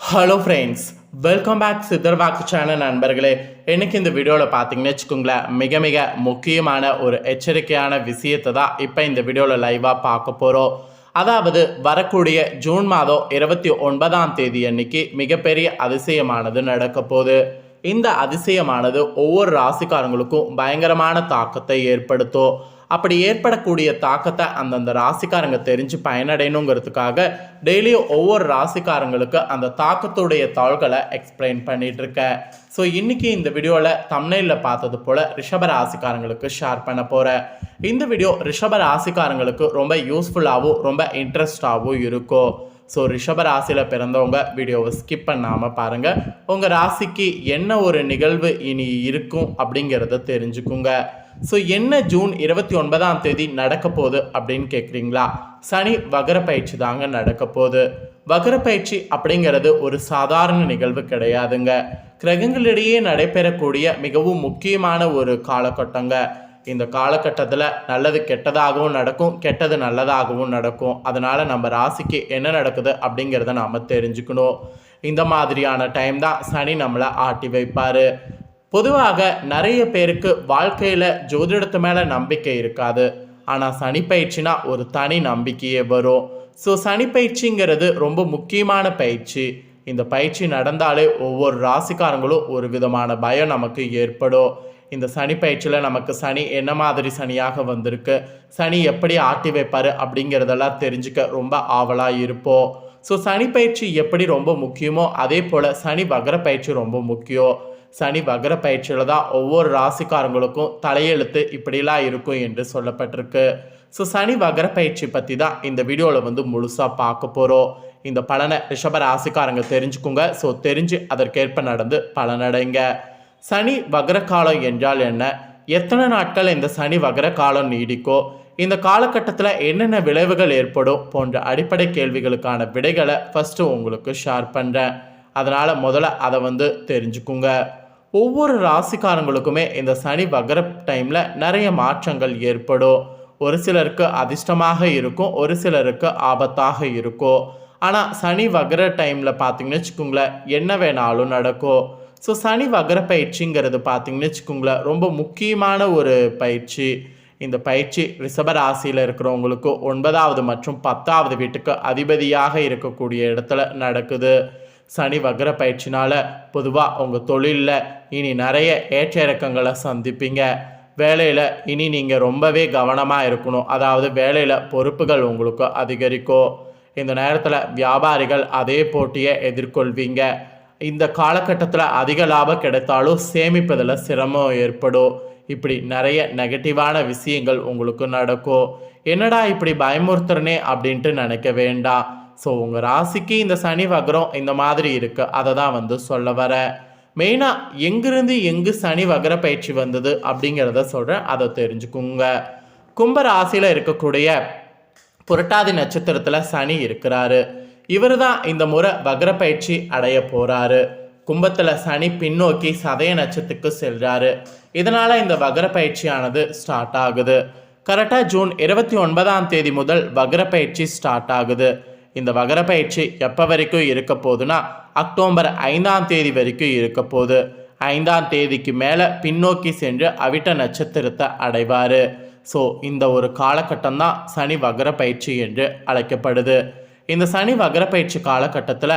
Hello friends welcome back Siddharvakku channel நண்பர்களே. எனக்கு இந்த வீடியோவில் பார்த்தீங்கன்னு வச்சுக்கோங்களேன் மிக மிக முக்கியமான ஒரு எச்சரிக்கையான விஷயத்தை தான் இப்போ இந்த வீடியோவில் லைவாக பார்க்க போகிறோம் அதாவது வரக்கூடிய ஜூன் மாதம் இருபத்தி ஒன்பதாம் தேதி அன்னைக்கு மிகப்பெரிய அதிசயமானது நடக்க போகுது. இந்த அதிசயமானது ஒவ்வொரு ராசிக்காரங்களுக்கும் பயங்கரமான தாக்கத்தை ஏற்படுத்தும். அப்படி ஏற்படக்கூடிய தாக்கத்தை அந்தந்த ராசிக்காரங்க தெரிஞ்சு பயனடையணுங்கிறதுக்காக டெய்லியும் ஒவ்வொரு ராசிக்காரங்களுக்கு அந்த தாக்கத்துடைய தாள்களை எக்ஸ்பிளைன் பண்ணிட்டு இருக்கேன் ஸோ இன்னைக்கு இந்த வீடியோவில் தமிழில் பார்த்தது போல் ரிஷப ராசிக்காரங்களுக்கு ஷேர் பண்ண போகிறேன் இந்த வீடியோ ரிஷப ராசிக்காரங்களுக்கு ரொம்ப யூஸ்ஃபுல்லாகவும் ரொம்ப இன்ட்ரெஸ்டாகவும் இருக்கும். ஸோ ரிஷப ராசியில் பிறந்தவங்க வீடியோவை ஸ்கிப் பண்ணாமல் பாருங்கள் உங்கள் ராசிக்கு என்ன ஒரு நிகழ்வு இனி இருக்கும் அப்படிங்கிறத தெரிஞ்சுக்குங்க. ஸோ என்ன ஜூன் இருபத்தி ஒன்பதாம் தேதி நடக்க போகுது அப்படின்னு கேட்குறீங்களா சனி வகர பயிற்சி தாங்க நடக்க போகுது வகர பயிற்சி அப்படிங்கிறது ஒரு சாதாரண நிகழ்வு கிடையாதுங்க. கிரகங்களிடையே நடைபெறக்கூடிய மிகவும் முக்கியமான ஒரு காலகட்டங்க. இந்த காலகட்டத்தில் நல்லது கெட்டதாகவும் நடக்கும் கெட்டது நல்லதாகவும் நடக்கும். அதனால் நம்ம ராசிக்கு என்ன நடக்குது அப்படிங்கிறத நாம் தெரிஞ்சுக்கணும். இந்த மாதிரியான டைம் தான் சனி நம்மளை ஆட்டி வைப்பார். பொதுவாக நிறைய பேருக்கு வாழ்க்கையில் ஜோதிடத்து மேலே நம்பிக்கை இருக்காது. ஆனால் சனி பயிற்சினா ஒரு தனி நம்பிக்கையே வரும். ஸோ சனி பயிற்சிங்கிறது ரொம்ப முக்கியமான பயிற்சி. இந்த பயிற்சி நடந்தாலே ஒவ்வொரு ராசிக்காரங்களும் ஒரு விதமான பயம் நமக்கு ஏற்படும். இந்த சனி பயிற்சியில் நமக்கு சனி என்ன மாதிரி சனியாக வந்திருக்கு? சனி எப்படி ஆட்டி வைப்பார் அப்படிங்கிறதெல்லாம் தெரிஞ்சுக்க ரொம்ப ஆவலாக இருப்போம். ஸோ சனி பயிற்சி எப்படி ரொம்ப முக்கியமோ அதே போல் சனி வகர பயிற்சி ரொம்ப முக்கியம். சனி வகர பயிற்சியில் தான் ஒவ்வொரு ராசிக்காரங்களுக்கும் தலையெழுத்து இப்படிலாம் இருக்கும் என்று சொல்லப்பட்டிருக்கு. ஸோ சனி வகர பயிற்சி பற்றி தான் இந்த வீடியோவில் வந்து முழுசாக பார்க்க போகிறோம் இந்த பலனை ரிஷப ராசிக்காரங்க தெரிஞ்சுக்குங்க. ஸோ தெரிஞ்சு அதற்கேற்ப நடந்து பலனடைங்க சனி வகர காலம் என்றால் என்ன? எத்தனை நாட்கள் இந்த சனி வகர காலம் நீடிக்கோ? இந்த காலகட்டத்தில் என்னென்ன விளைவுகள் ஏற்படும்? போன்ற அடிப்படை கேள்விகளுக்கான விடைகளை ஃபஸ்ட்டு உங்களுக்கு ஷேர் பண்ணுறேன் அதனால் முதல்ல அதை வந்து தெரிஞ்சுக்குங்க. ஒவ்வொரு ராசிக்காரங்களுக்குமே இந்த சனி வகர டைமில் நிறைய மாற்றங்கள் ஏற்படும். ஒரு சிலருக்கு அதிர்ஷ்டமாக இருக்கும் ஒரு சிலருக்கு ஆபத்தாக இருக்கும். ஆனால் சனி வகர டைமில் பார்த்தீங்கன்னு வச்சுக்கோங்களேன் என்ன வேணாலும் நடக்கும். ஸோ சனி வகர பயிற்சிங்கிறது பார்த்தீங்கன்னு வச்சுக்கோங்களேன் ரொம்ப முக்கியமான ஒரு பயிற்சி. இந்த பயிற்சி ரிஷபராசியில் இருக்கிறவங்களுக்கு ஒன்பதாவது மற்றும் பத்தாவது வீட்டுக்கு அதிபதியாக இருக்கக்கூடிய இடத்துல நடக்குது. சனி வக்ர பயிற்சினால் பொதுவாக உங்கள் தொழிலில் இனி நிறைய ஏற்ற இறக்கங்களை சந்திப்பீங்க. வேலையில் இனி நீங்கள் ரொம்பவே கவனமாக இருக்கணும். அதாவது வேலையில் பொறுப்புகள் உங்களுக்கு அதிகரிக்கும் இந்த நேரத்தில் வியாபாரிகள் அதே போட்டியை எதிர்கொள்வீங்க. இந்த காலகட்டத்தில் அதிக லாபம் கிடைத்தாலும் சேமிப்பதில் சிரமம் ஏற்படும். இப்படி நிறைய நெகட்டிவான விஷயங்கள் உங்களுக்கு நடக்கும். என்னடா இப்படி பயமுறுத்துறனே அப்படின்ட்டு நினைக்க வேண்டாம். ஸோ உங்கள் ராசிக்கு இந்த சனி வகரம் இந்த மாதிரி இருக்குது அதை தான் வந்து சொல்ல வரேன் மெயினாக எங்கிருந்து எங்கு சனி வகர பயிற்சி வந்தது அப்படிங்கிறத சொல்கிறேன் அதை தெரிஞ்சுக்குங்க. கும்ப ராசியில் இருக்கக்கூடிய புரட்டாதி நட்சத்திரத்தில் சனி இருக்கிறாரு. இவர் தான் இந்த முறை வக்ர பயிற்சி அடைய போகிறாரு கும்பத்தில் சனி பின்னோக்கி சதய நட்சத்திரத்துக்கு செல்கிறாரு இதனால் இந்த வக்ர பயிற்சியானது ஸ்டார்ட் ஆகுது. கரெக்டாக ஜூன் இருபத்தி ஒன்பதாம் தேதி முதல் வக்ர பயிற்சி ஸ்டார்ட் ஆகுது. இந்த வகர பயிற்சி எப்போ வரைக்கும் இருக்க போகுதுன்னா அக்டோபர் ஐந்தாம் தேதி வரைக்கும் இருக்க போகுது. ஐந்தாம் தேதிக்கு மேலே பின்னோக்கி சென்று அவிட்ட நட்சத்திரத்தை அடைவார். ஸோ இந்த ஒரு காலகட்டம் தான் சனி வகர பயிற்சி என்று அழைக்கப்படுது. இந்த சனி வகர பயிற்சி காலகட்டத்தில்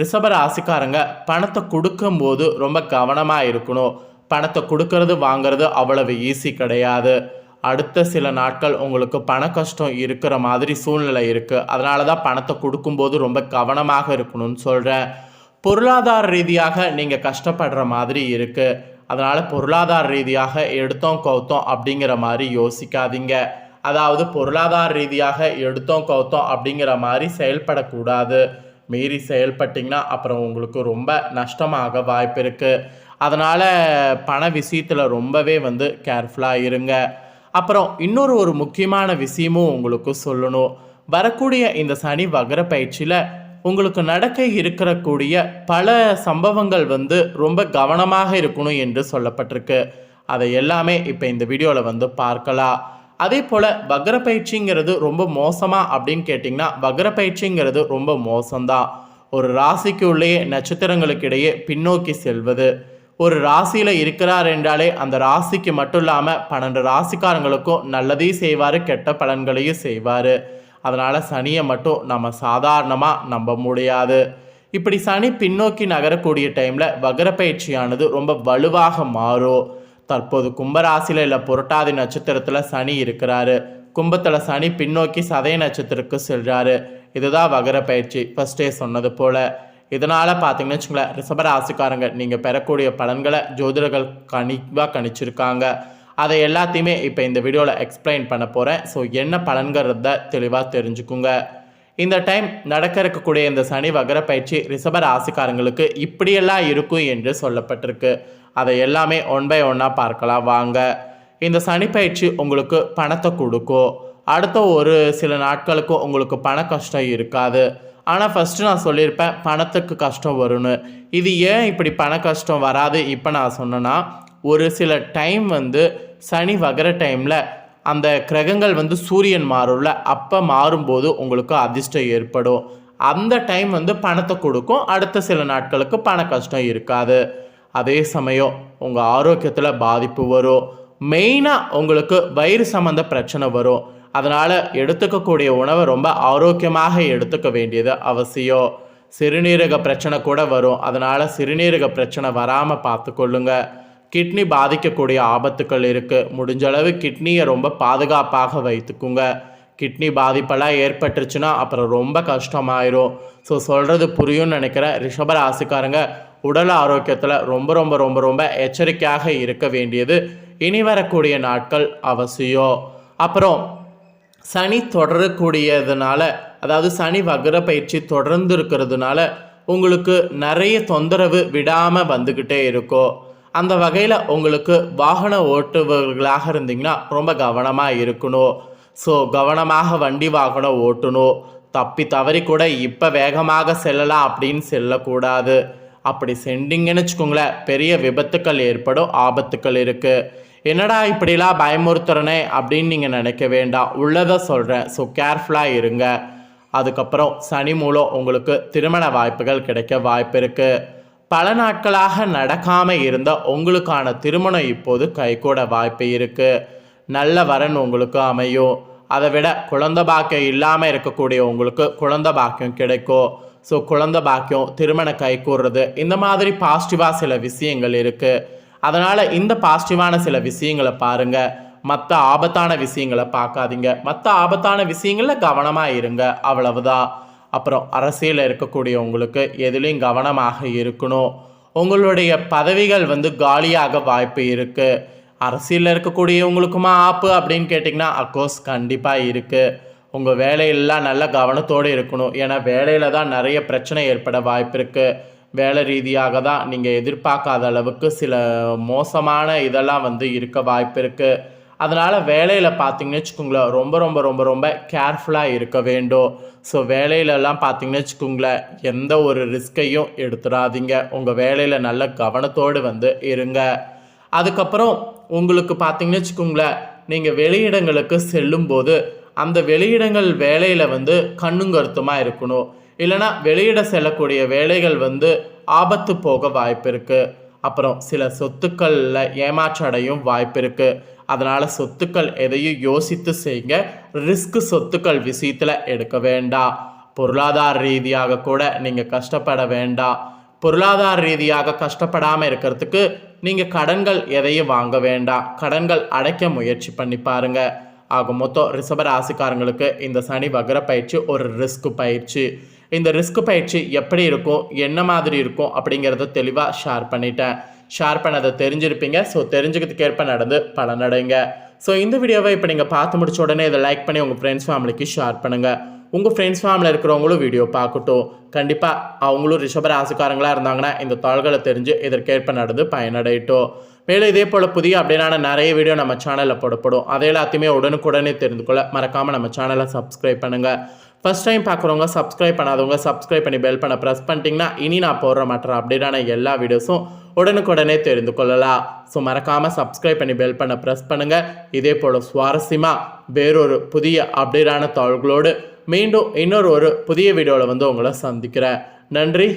ரிஷப ராசிக்காரங்க பணத்தை கொடுக்கும்போது ரொம்ப கவனமாக இருக்கணும். பணத்தை கொடுக்கறது வாங்குறது அவ்வளவு ஈஸி கிடையாது. அடுத்த சில நாட்கள் உங்களுக்கு பண கஷ்டம் இருக்கிற மாதிரி சூழ்நிலை இருக்குது அதனால தான் பணத்தை கொடுக்கும்போது ரொம்ப கவனமாக இருக்கணும்னு சொல்கிறேன் பொருளாதார ரீதியாக நீங்கள் கஷ்டப்படுற மாதிரி இருக்குது அதனால் பொருளாதார ரீதியாக எடுத்தோம் கவுத்தோம் அப்படிங்கிற மாதிரி யோசிக்காதீங்க. அதாவது பொருளாதார ரீதியாக எடுத்தோம் கவுத்தோம் அப்படிங்கிற மாதிரி செயல்படக்கூடாது. மீறி செயல்பட்டிங்கன்னா அப்புறம் உங்களுக்கு ரொம்ப நஷ்டமாக வாய்ப்பு இருக்குது அதனால் பண விஷயத்தில் ரொம்பவே வந்து கேர்ஃபுல்லாக இருங்க. அப்புறம் இன்னொரு ஒரு முக்கியமான விஷயமும் உங்களுக்கு சொல்லணும். வரக்கூடிய இந்த சனி வகர பயிற்சியில் உங்களுக்கு நடக்க இருக்கக்கூடிய பல சம்பவங்கள் வந்து ரொம்ப கவனமாக இருக்கணும் என்று சொல்லப்பட்டிருக்கு. அதை எல்லாமே இப்போ இந்த வீடியோவில் வந்து பார்க்கலாம். அதே போல் வக்ர பயிற்சிங்கிறது ரொம்ப மோசமா அப்படின்னு கேட்டிங்கன்னா வக்ர பயிற்சிங்கிறது ரொம்ப மோசம்தான். ஒரு ராசிக்கு உள்ளேயே நட்சத்திரங்களுக்கு இடையே பின்னோக்கி செல்வது ஒரு ராசியில் இருக்கிறார் என்றாலே அந்த ராசிக்கு மட்டும் இல்லாமல் பன்னெண்டு ராசிக்காரங்களுக்கும் நல்லதையும் செய்வார் கெட்ட பலன்களையும் செய்வார். அதனால் சனியை மட்டும் நம்ம சாதாரணமாக நம்ப முடியாது. இப்படி சனி பின்னோக்கி நகரக்கூடிய டைமில் வகர பயிற்சியானது ரொம்ப வலுவாக மாறும். தற்போது கும்பராசியில் இல்லை புரட்டாதி நட்சத்திரத்தில் சனி இருக்கிறாரு. கும்பத்தில் சனி பின்னோக்கி சதய நட்சத்திரத்துக்கு செல்கிறாரு இதுதான் வகர பயிற்சி ஃபஸ்ட்டே சொன்னது போல். இதனால் பார்த்தீங்கன்னு வச்சுங்களேன் ரிஷபராசிக்காரங்க நீங்கள் பெறக்கூடிய பலன்களை ஜோதிடர்கள் கணிவாக கணிச்சிருக்காங்க. அதை எல்லாத்தையுமே இப்போ இந்த வீடியோவில் எக்ஸ்பிளைன் பண்ண போகிறேன் ஸோ என்ன பலன்கிறத தெளிவாக தெரிஞ்சுக்குங்க. இந்த டைம் நடக்க இருக்கக்கூடிய இந்த சனி வகர பயிற்சி ரிஷப ராசிக்காரங்களுக்கு இப்படியெல்லாம் இருக்கும் என்று சொல்லப்பட்டிருக்கு. அதை எல்லாமே ஒன் பை ஒன்னாக பார்க்கலாம். வாங்க. இந்த சனி பயிற்சி உங்களுக்கு பணத்தை கொடுக்கும். அடுத்த ஒரு சில நாட்களுக்கு உங்களுக்கு பண கஷ்டம் இருக்காது. ஆனால் ஃபஸ்ட்டு நான் சொல்லியிருப்பேன் பணத்துக்கு கஷ்டம் வரும்னு. இது ஏன் இப்படி பண கஷ்டம் வராது? இப்போ நான் சொன்னேன்னா ஒரு சில டைம் வந்து சனி வகிற டைமில் அந்த கிரகங்கள் வந்து சூரியன் மாறும்ல அப்போ மாறும்போது உங்களுக்கு அதிர்ஷ்டம் ஏற்படும். அந்த டைம் வந்து பணத்தை கொடுக்கும் அடுத்த சில நாட்களுக்கு பண கஷ்டம் இருக்காது. அதே சமயம் உங்கள் ஆரோக்கியத்தில் பாதிப்பு வரும். மெயினாக உங்களுக்கு வயிறு சம்மந்த பிரச்சனை வரும். அதனால் எடுத்துக்கக்கூடிய உணவை ரொம்ப ஆரோக்கியமாக எடுத்துக்க வேண்டியது அவசியம். சிறுநீரக பிரச்சனை கூட வரும். அதனால் சிறுநீரக பிரச்சனை வராமல் பார்த்துக்கொள்ளுங்க. கிட்னி பாதிக்கக்கூடிய ஆபத்துக்கள் இருக்குது முடிஞ்ச அளவு கிட்னியை ரொம்ப பாதுகாப்பாக வைத்துக்குங்க. கிட்னி பாதிப்பெல்லாம் ஏற்பட்டுருச்சுன்னா அப்புறம் ரொம்ப கஷ்டமாயிரும். ஸோ சொல்கிறது புரியும்னு நினைக்கிறேன். ரிஷபராசிக்காரங்க உடல் ஆரோக்கியத்தில் ரொம்ப ரொம்ப ரொம்ப ரொம்ப எச்சரிக்கையாக இருக்க வேண்டியது இனி வரக்கூடிய நாட்கள் அவசியம். அப்புறம் சனி தொடரக்கூடியதுனால அதாவது சனி வக்ர பயிற்சி தொடர்ந்து இருக்கிறதுனால உங்களுக்கு நிறைய தொந்தரவு விடாமல் வந்துக்கிட்டே இருக்கும் அந்த வகையில் உங்களுக்கு வாகன ஓட்டுபவர்களாக இருந்தீங்கன்னா ரொம்ப கவனமாக இருக்கணும். ஸோ கவனமாக வண்டி வாகனம் ஓட்டணும். தப்பி தவறி கூட இப்போ வேகமாக செல்லலாம் அப்படின்னு செல்லக்கூடாது. அப்படி சென்டிங்கன்னு வச்சுக்கோங்களேன் பெரிய விபத்துக்கள் ஏற்படும் ஆபத்துக்கள் இருக்குது என்னடா இப்படிலாம் பயமுறுத்துறனே அப்படின்னு நீங்கள் நினைக்க வேண்டாம். உள்ளதை சொல்கிறேன் ஸோ கேர்ஃபுல்லாக இருங்க. அதுக்கப்புறம் சனி மூலம் உங்களுக்கு திருமண வாய்ப்புகள் கிடைக்க வாய்ப்பு இருக்குது பல நாட்களாக நடக்காமல் இருந்த உங்களுக்கான திருமணம் இப்போது கைகூட வாய்ப்பு இருக்குது நல்ல வரன் உங்களுக்கு அமையும். அதை விட குழந்த பாக்கியம் இல்லாமல் இருக்கக்கூடிய உங்களுக்கு குழந்த பாக்கியம் கிடைக்கும். ஸோ குழந்த பாக்கியம் திருமண கைகூடுறது இந்த மாதிரி பாசிட்டிவாக சில விஷயங்கள் இருக்குது அதனால் இந்த பாசிட்டிவான சில விஷயங்களை பாருங்கள் மற்ற ஆபத்தான விஷயங்களை பார்க்காதீங்க. மற்ற ஆபத்தான விஷயங்களில் கவனமாக இருங்க. அவ்வளவுதான். அப்புறம் அரசியலில் இருக்கக்கூடியவங்களுக்கு எதுலேயும் கவனமாக இருக்கணும். உங்களுடைய பதவிகள் வந்து காலியாக வாய்ப்பு இருக்குது அரசியலில் இருக்கக்கூடியவங்களுக்குமா ஆப்பு அப்படின்னு கேட்டிங்கன்னா அக்கோர்ஸ் கண்டிப்பாக இருக்குது உங்கள் வேலையெல்லாம் நல்ல கவனத்தோடு இருக்கணும். ஏன்னா வேலையில் தான் நிறைய பிரச்சனை ஏற்பட வாய்ப்பு இருக்குது வேலை ரீதியாக தான் நீங்கள் எதிர்பார்க்காத அளவுக்கு சில மோசமான இதெல்லாம் வந்து இருக்க வாய்ப்பு இருக்குது அதனால் வேலையில் பார்த்தீங்கன்னு வச்சுக்கோங்களேன் ரொம்ப ரொம்ப ரொம்ப ரொம்ப கேர்ஃபுல்லாக இருக்க வேண்டும். ஸோ வேலையிலலாம் பார்த்தீங்கன்னு வச்சுக்கோங்களேன் எந்த ஒரு ரிஸ்கையும் எடுத்துடாதீங்க. உங்கள் வேலையில் நல்ல கவனத்தோடு வந்து இருங்க. அதுக்கப்புறம் உங்களுக்கு பார்த்தீங்கன்னு வச்சுக்கோங்களேன் நீங்கள் வெளியிடங்களுக்கு செல்லும்போது அந்த வெளியிடங்கள் வேலையில் வந்து கண்ணுங்கருத்தமாக இருக்கணும். இல்லைனா வெளியிட செல்லக்கூடிய வேலைகள் வந்து ஆபத்து போக வாய்ப்பு இருக்குது அப்புறம் சில சொத்துக்களில் ஏமாற்றடையும் வாய்ப்பு இருக்குது அதனால் சொத்துக்கள் எதையும் யோசித்து செய்யுங்க ரிஸ்க் சொத்துக்கள் விஷயத்தில் எடுக்க வேண்டாம் பொருளாதார ரீதியாக கூட நீங்கள் கஷ்டப்பட வேண்டாம் பொருளாதார ரீதியாக கஷ்டப்படாமல் இருக்கிறதுக்கு நீங்கள் கடன்கள் எதையும் வாங்க வேண்டாம் கடன்கள் அடைக்க முயற்சி பண்ணி பாருங்கள் ஆக மொத்தம் ரிஷப ராசிக்காரங்களுக்கு இந்த சனி வகர பயிற்சி ஒரு ரிஸ்க் பயிற்சி. இந்த ரிஸ்க் பயிற்சி எப்படி இருக்கும் என்ன மாதிரி இருக்கும் அப்படிங்கிறத தெளிவாக ஷேர் பண்ணிட்டேன். ஷேர் பண்ணதை தெரிஞ்சிருப்பீங்க. ஸோ தெரிஞ்சுக்கிறதுக்கு ஏற்ப நடந்து பலனடைங்க ஸோ இந்த வீடியோவை இப்போ நீங்கள் பார்த்து முடிச்ச உடனே இதை லைக் பண்ணி உங்கள் ஃப்ரெண்ட்ஸ் ஃபேமிலிக்கு ஷேர் பண்ணுங்கள் உங்கள் ஃப்ரெண்ட்ஸ் ஃபேமிலியில் இருக்கிறவங்களும் வீடியோ பார்க்கட்டும். கண்டிப்பாக அவங்களும் ரிஷபராசிக்காரங்களாக இருந்தாங்கன்னா இந்த தாள்களை தெரிஞ்சு இதற்கேற்ப நடந்து பயனடையட்டும். மேலும் இதே போல் புதிய அப்படின்னா நிறைய வீடியோ நம்ம சேனலில் போடப்படும். அதை எல்லாத்தையுமே உடனுக்குடனே தெரிந்து கொள்ள மறக்காமல் நம்ம சேனலை சப்ஸ்கிரைப் பண்ணுங்கள் ஃபஸ்ட் டைம் பார்க்குறவங்க சப்ஸ்கிரைப் பண்ணாதவங்க சப்ஸ்கிரைப் பண்ணி பெல் பண்ண ப்ரெஸ் பண்ணிட்டீங்கன்னா இனி நான் போடுற மற்ற அப்டேட்டான எல்லா வீடியோஸும் உடனுக்குடனே தெரிந்து கொள்ளலாம். ஸோ மறக்காமல் சப்ஸ்கிரைப் பண்ணி பெல் பண்ண ப்ரெஸ் பண்ணுங்கள் இதே போல் சுவாரஸ்யமாக வேறொரு புதிய அப்டேட்டான தாள்களோடு மீண்டும் இன்னொரு ஒரு புதிய வீடியோவில் வந்து உங்களை சந்திக்கிறேன். நன்றி.